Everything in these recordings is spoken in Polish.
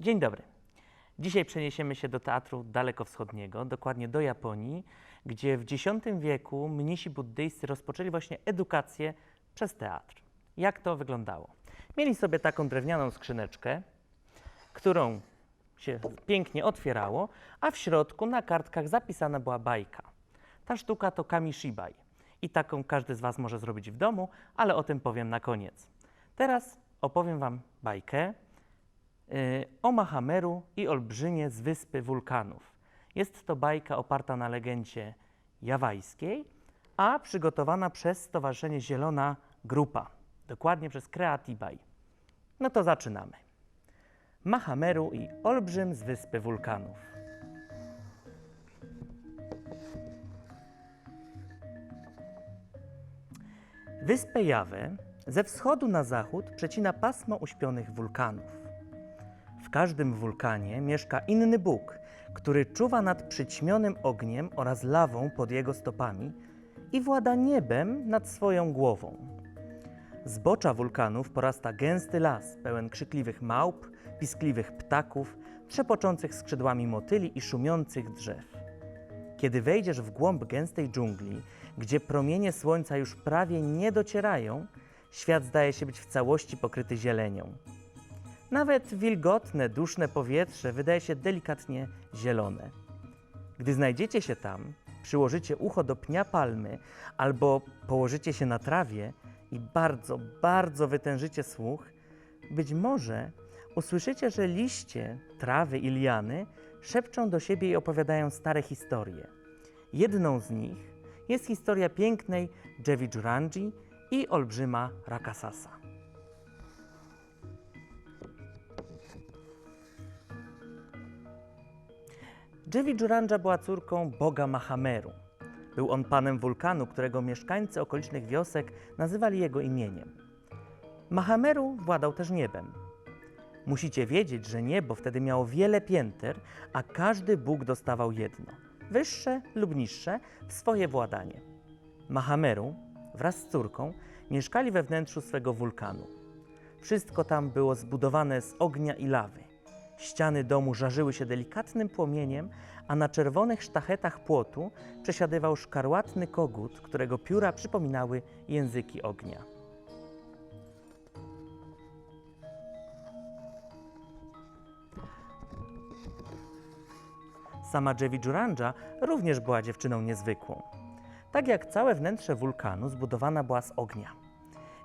Dzień dobry. Dzisiaj przeniesiemy się do teatru dalekowschodniego, dokładnie do Japonii, gdzie w X wieku mnisi buddyjscy rozpoczęli właśnie edukację przez teatr. Jak to wyglądało? Mieli sobie taką drewnianą skrzyneczkę, którą się pięknie otwierało, a w środku na kartkach zapisana była bajka. Ta sztuka to kamishibai i taką każdy z Was może zrobić w domu, ale o tym powiem na koniec. Teraz opowiem Wam bajkę y, o Mahameru i olbrzymie z wyspy wulkanów. Jest to bajka oparta na legendzie jawajskiej, a przygotowana przez Stowarzyszenie Zielona Grupa, dokładnie przez Creatibaj. No to zaczynamy. Mahameru i olbrzym z wyspy wulkanów. Wyspę Jawę ze wschodu na zachód przecina pasmo uśpionych wulkanów. W każdym wulkanie mieszka inny Bóg, który czuwa nad przyćmionym ogniem oraz lawą pod jego stopami i włada niebem nad swoją głową. Z bocza wulkanów porasta gęsty las, pełen krzykliwych małp, piskliwych ptaków, trzepoczących skrzydłami motyli i szumiących drzew. Kiedy wejdziesz w głąb gęstej dżungli, gdzie promienie słońca już prawie nie docierają, świat zdaje się być w całości pokryty zielenią. Nawet wilgotne, duszne powietrze wydaje się delikatnie zielone. Gdy znajdziecie się tam, przyłożycie ucho do pnia palmy albo położycie się na trawie i bardzo, bardzo wytężycie słuch, być może usłyszycie, że liście, trawy i liany szepczą do siebie i opowiadają stare historie. Jedną z nich jest historia pięknej Dżewidżuranji i olbrzyma Rakasasa. Dżewidżurandża była córką boga Mahameru. Był on panem wulkanu, którego mieszkańcy okolicznych wiosek nazywali jego imieniem. Mahameru władał też niebem. Musicie wiedzieć, że niebo wtedy miało wiele pięter, a każdy bóg dostawał jedno, wyższe lub niższe, w swoje władanie. Mahameru wraz z córką mieszkali we wnętrzu swego wulkanu. Wszystko tam było zbudowane z ognia i lawy. Ściany domu żarzyły się delikatnym płomieniem, a na czerwonych sztachetach płotu przesiadywał szkarłatny kogut, którego pióra przypominały języki ognia. Sama Dżewidżurandża również była dziewczyną niezwykłą. Tak jak całe wnętrze wulkanu zbudowana była z ognia.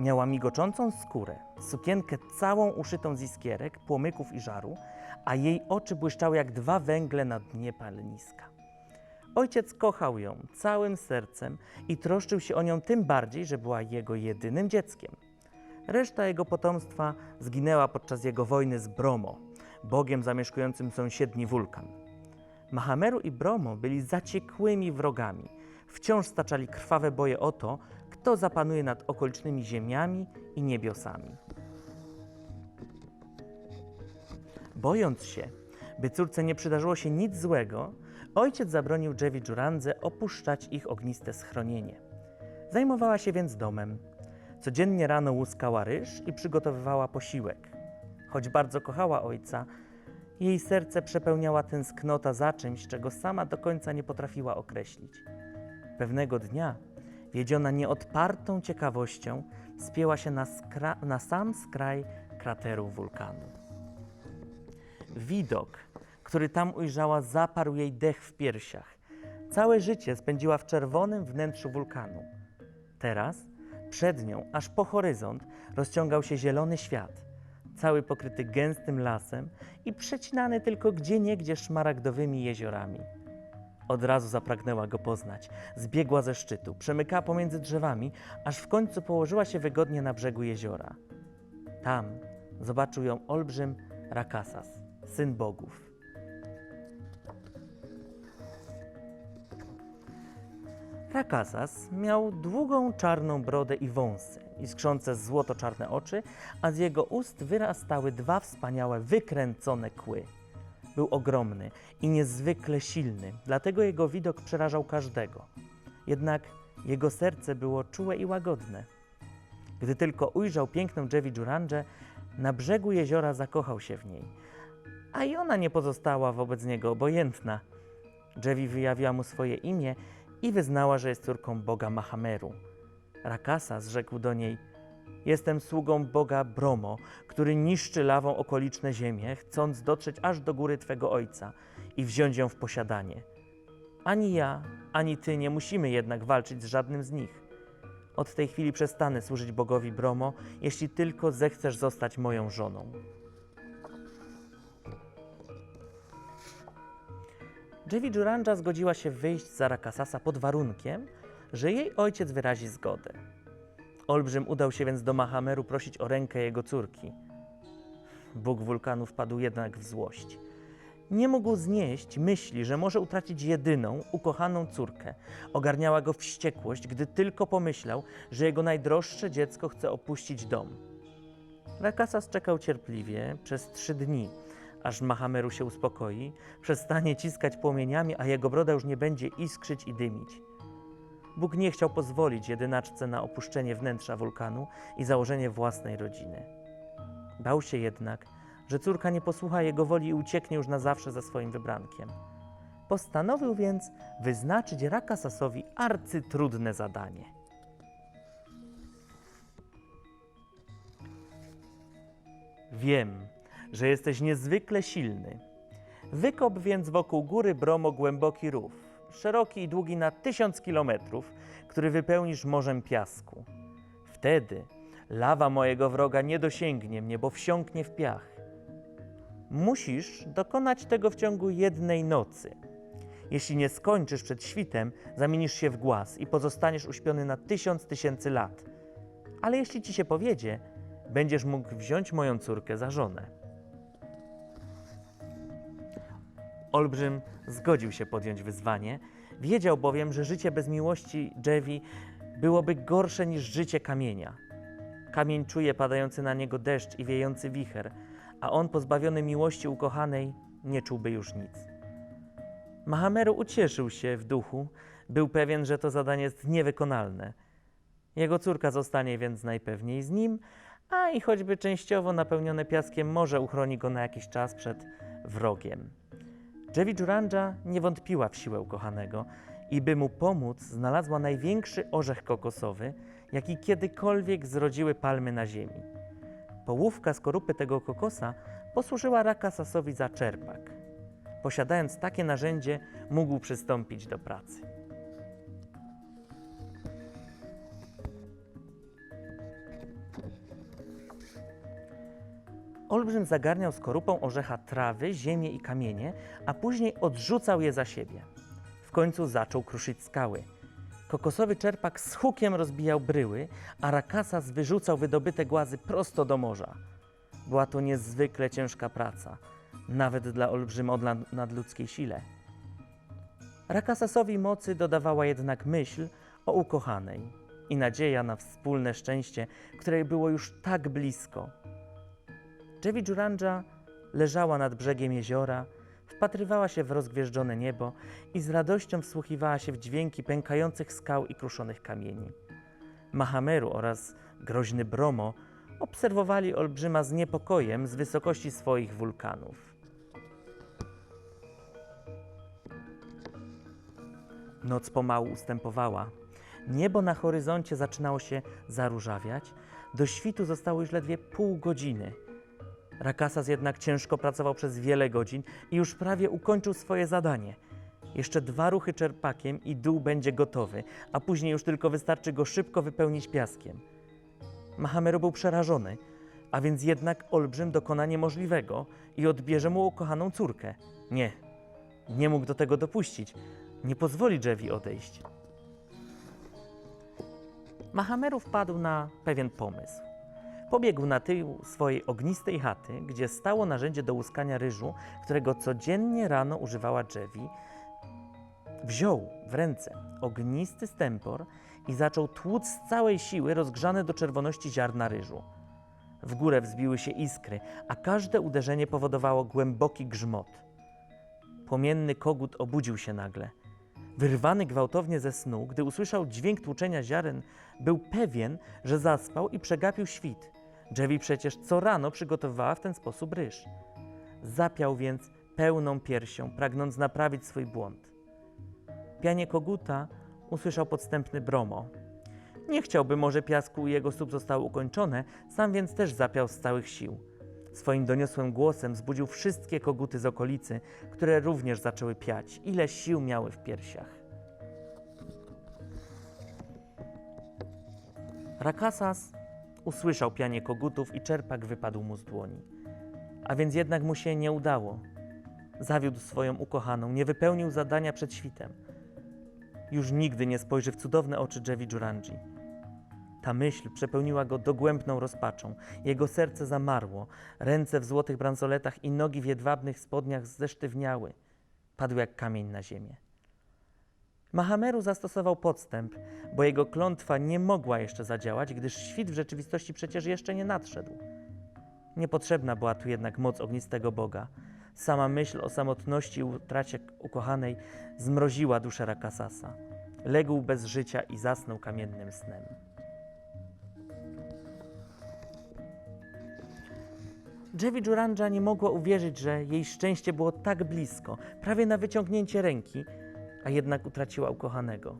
Miała migoczącą skórę, sukienkę całą uszytą z iskierek, płomyków i żaru, a jej oczy błyszczały jak dwa węgle na dnie paleniska. Ojciec kochał ją całym sercem i troszczył się o nią tym bardziej, że była jego jedynym dzieckiem. Reszta jego potomstwa zginęła podczas jego wojny z Bromo, bogiem zamieszkującym sąsiedni wulkan. Mahameru i Bromo byli zaciekłymi wrogami. Wciąż staczali krwawe boje o to, kto zapanuje nad okolicznymi ziemiami i niebiosami. Bojąc się, by córce nie przydarzyło się nic złego, ojciec zabronił Dżewi Dżurandze opuszczać ich ogniste schronienie. Zajmowała się więc domem. Codziennie rano łuskała ryż i przygotowywała posiłek. Choć bardzo kochała ojca, jej serce przepełniała tęsknota za czymś, czego sama do końca nie potrafiła określić. Pewnego dnia, wiedziona nieodpartą ciekawością, spięła się na, na sam skraj krateru wulkanu. Widok, który tam ujrzała, zaparł jej dech w piersiach. Całe życie spędziła w czerwonym wnętrzu wulkanu. Teraz przed nią, aż po horyzont, rozciągał się zielony świat, cały pokryty gęstym lasem i przecinany tylko gdzieniegdzie szmaragdowymi jeziorami. Od razu zapragnęła go poznać. Zbiegła ze szczytu, przemykała pomiędzy drzewami, aż w końcu położyła się wygodnie na brzegu jeziora. Tam zobaczył ją olbrzym Rakasas, syn bogów. Rakasas miał długą czarną brodę i wąsy, iskrzące złoto-czarne oczy, a z jego ust wyrastały dwa wspaniałe, wykręcone kły. Był ogromny i niezwykle silny, dlatego jego widok przerażał każdego. Jednak jego serce było czułe i łagodne. Gdy tylko ujrzał piękną Dżewi Dżurandżę, na brzegu jeziora zakochał się w niej, a i ona nie pozostała wobec niego obojętna. Jewi wyjawiła mu swoje imię i wyznała, że jest córką boga Mahameru. Rakasa zrzekł do niej: Jestem sługą boga Bromo, który niszczy lawą okoliczne ziemie, chcąc dotrzeć aż do góry twego ojca i wziąć ją w posiadanie. Ani ja, ani ty nie musimy jednak walczyć z żadnym z nich. Od tej chwili przestanę służyć bogowi Bromo, jeśli tylko zechcesz zostać moją żoną. Jewi Jurandża zgodziła się wyjść za Rakasasa pod warunkiem, że jej ojciec wyrazi zgodę. Olbrzym udał się więc do Mahameru prosić o rękę jego córki. Bóg wulkanu wpadł jednak w złość. Nie mógł znieść myśli, że może utracić jedyną, ukochaną córkę. Ogarniała go wściekłość, gdy tylko pomyślał, że jego najdroższe dziecko chce opuścić dom. Rakasas czekał cierpliwie przez trzy dni, aż Mahameru się uspokoi, przestanie ciskać płomieniami, a jego broda już nie będzie iskrzyć i dymić. Bóg nie chciał pozwolić jedynaczce na opuszczenie wnętrza wulkanu i założenie własnej rodziny. Bał się jednak, że córka nie posłucha jego woli i ucieknie już na zawsze za swoim wybrankiem. Postanowił więc wyznaczyć Rakasasowi arcytrudne zadanie. Wiem, że jesteś niezwykle silny. Wykop więc wokół góry Bromo głęboki rów, szeroki i długi na tysiąc kilometrów, który wypełnisz morzem piasku. Wtedy lawa mojego wroga nie dosięgnie mnie, bo wsiąknie w piach. Musisz dokonać tego w ciągu jednej nocy. Jeśli nie skończysz przed świtem, zamienisz się w głaz i pozostaniesz uśpiony na tysiąc tysięcy lat. Ale jeśli ci się powiedzie, będziesz mógł wziąć moją córkę za żonę. Olbrzym zgodził się podjąć wyzwanie, wiedział bowiem, że życie bez miłości Jewi byłoby gorsze niż życie kamienia. Kamień czuje padający na niego deszcz i wiejący wicher, a on pozbawiony miłości ukochanej nie czułby już nic. Mahameru ucieszył się w duchu, był pewien, że to zadanie jest niewykonalne. Jego córka zostanie więc najpewniej z nim, a i choćby częściowo napełnione piaskiem morze uchroni go na jakiś czas przed wrogiem. Jewi Jurandża nie wątpiła w siłę ukochanego i by mu pomóc, znalazła największy orzech kokosowy, jaki kiedykolwiek zrodziły palmy na ziemi. Połówka skorupy tego kokosa posłużyła Rakasasowi za czerpak. Posiadając takie narzędzie, mógł przystąpić do pracy. Olbrzym zagarniał skorupą orzecha trawy, ziemię i kamienie, a później odrzucał je za siebie. W końcu zaczął kruszyć skały. Kokosowy czerpak z hukiem rozbijał bryły, a Rakasas wyrzucał wydobyte głazy prosto do morza. Była to niezwykle ciężka praca, nawet dla olbrzyma o nad- nadludzkiej sile. Rakasasowi mocy dodawała jednak myśl o ukochanej i nadzieja na wspólne szczęście, które było już tak blisko. Jewi Jurandża leżała nad brzegiem jeziora, wpatrywała się w rozgwieżdżone niebo i z radością wsłuchiwała się w dźwięki pękających skał i kruszonych kamieni. Mahameru oraz groźny Bromo obserwowali olbrzyma z niepokojem z wysokości swoich wulkanów. Noc pomału ustępowała. Niebo na horyzoncie zaczynało się zaróżawiać. Do świtu zostało już ledwie pół godziny. Rakasas jednak ciężko pracował przez wiele godzin i już prawie ukończył swoje zadanie. Jeszcze dwa ruchy czerpakiem i dół będzie gotowy, a później już tylko wystarczy go szybko wypełnić piaskiem. Mahameru był przerażony, a więc jednak olbrzym dokona niemożliwego i odbierze mu ukochaną córkę. Nie, nie mógł do tego dopuścić. Nie pozwoli Jewi odejść. Mahameru wpadł na pewien pomysł. Pobiegł na tył swojej ognistej chaty, gdzie stało narzędzie do łuskania ryżu, którego codziennie rano używała Jewi. Wziął w ręce ognisty stempor i zaczął tłuc z całej siły rozgrzane do czerwoności ziarna ryżu. W górę wzbiły się iskry, a każde uderzenie powodowało głęboki grzmot. Płomienny kogut obudził się nagle. Wyrwany gwałtownie ze snu, gdy usłyszał dźwięk tłuczenia ziaren, był pewien, że zaspał i przegapił świt. Jewi przecież co rano przygotowywała w ten sposób ryż. Zapiał więc pełną piersią, pragnąc naprawić swój błąd. Pianie koguta usłyszał podstępny bromo. Nie chciałby może piasku i jego stóp zostały ukończone, sam więc też zapiał z całych sił. Swoim doniosłym głosem zbudził wszystkie koguty z okolicy, które również zaczęły piać, ile sił miały w piersiach. Rakasas usłyszał pianie kogutów i czerpak wypadł mu z dłoni. A więc jednak mu się nie udało. Zawiódł swoją ukochaną, nie wypełnił zadania przed świtem. Już nigdy nie spojrzy w cudowne oczy Jevi Juranji. Ta myśl przepełniła go dogłębną rozpaczą. Jego serce zamarło, ręce w złotych bransoletach i nogi w jedwabnych spodniach zesztywniały. Padł jak kamień na ziemię. Mahameru zastosował podstęp, bo jego klątwa nie mogła jeszcze zadziałać, gdyż świt w rzeczywistości przecież jeszcze nie nadszedł. Niepotrzebna była tu jednak moc ognistego Boga. Sama myśl o samotności i utracie ukochanej zmroziła duszę Rakasasa. Legł bez życia i zasnął kamiennym snem. Jevi Jurandża nie mogła uwierzyć, że jej szczęście było tak blisko, prawie na wyciągnięcie ręki, a jednak utraciła ukochanego.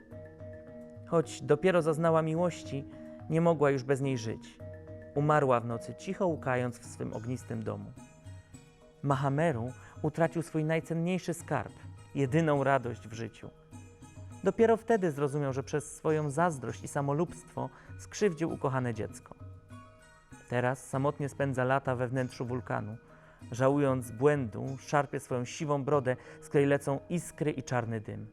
Choć dopiero zaznała miłości, nie mogła już bez niej żyć. Umarła w nocy, cicho łkając w swym ognistym domu. Mahameru utracił swój najcenniejszy skarb, jedyną radość w życiu. Dopiero wtedy zrozumiał, że przez swoją zazdrość i samolubstwo skrzywdził ukochane dziecko. Teraz samotnie spędza lata we wnętrzu wulkanu. Żałując błędu, szarpie swoją siwą brodę, z której lecą iskry i czarny dym.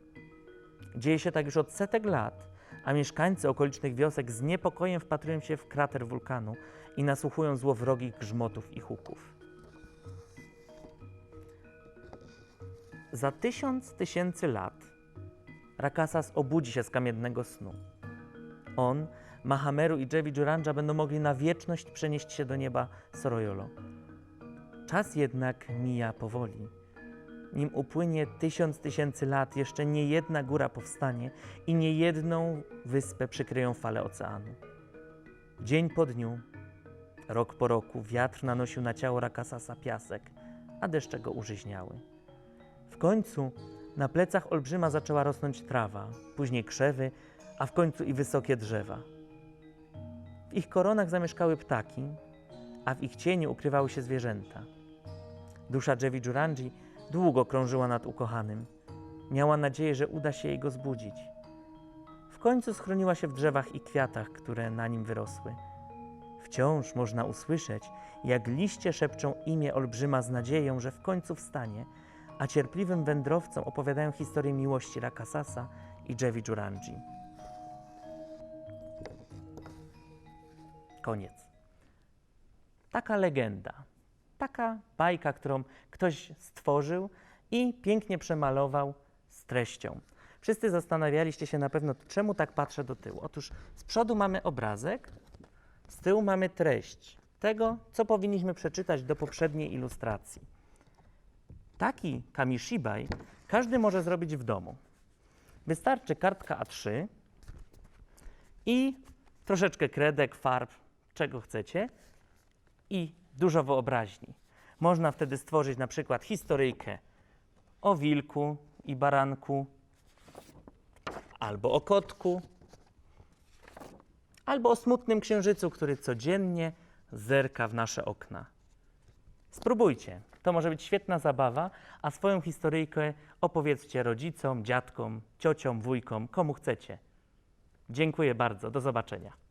Dzieje się tak już od setek lat, a mieszkańcy okolicznych wiosek z niepokojem wpatrują się w krater wulkanu i nasłuchują złowrogich grzmotów i huków. Za tysiąc tysięcy lat Rakasas obudzi się z kamiennego snu. On, Mahameru i Jevi Jurandża będą mogli na wieczność przenieść się do nieba Sorojolo. Czas jednak mija powoli. Nim upłynie tysiąc tysięcy lat, jeszcze nie jedna góra powstanie i nie jedną wyspę przykryją fale oceanu. Dzień po dniu, rok po roku, wiatr nanosił na ciało Rakasasa piasek, a deszcze go użyźniały. W końcu na plecach olbrzyma zaczęła rosnąć trawa, później krzewy, a w końcu i wysokie drzewa. W ich koronach zamieszkały ptaki, a w ich cieniu ukrywały się zwierzęta. Dusza Jevi Jurandji długo krążyła nad ukochanym. Miała nadzieję, że uda się jej go zbudzić. W końcu schroniła się w drzewach i kwiatach, które na nim wyrosły. Wciąż można usłyszeć, jak liście szepczą imię olbrzyma z nadzieją, że w końcu wstanie, a cierpliwym wędrowcom opowiadają historię miłości Rakasasa i Jevi Jurandji. Koniec. Taka legenda, taka bajka, którą ktoś stworzył i pięknie przemalował z treścią. Wszyscy zastanawialiście się na pewno, czemu tak patrzę do tyłu. Otóż z przodu mamy obrazek, z tyłu mamy treść tego, co powinniśmy przeczytać do poprzedniej ilustracji. Taki kamishibai każdy może zrobić w domu. Wystarczy kartka A3 i troszeczkę kredek, farb, czego chcecie i dużo wyobraźni. Można wtedy stworzyć na przykład historyjkę o wilku i baranku, albo o kotku, albo o smutnym księżycu, który codziennie zerka w nasze okna. Spróbujcie. To może być świetna zabawa, a swoją historyjkę opowiedzcie rodzicom, dziadkom, ciociom, wujkom, komu chcecie. Dziękuję bardzo. Do zobaczenia.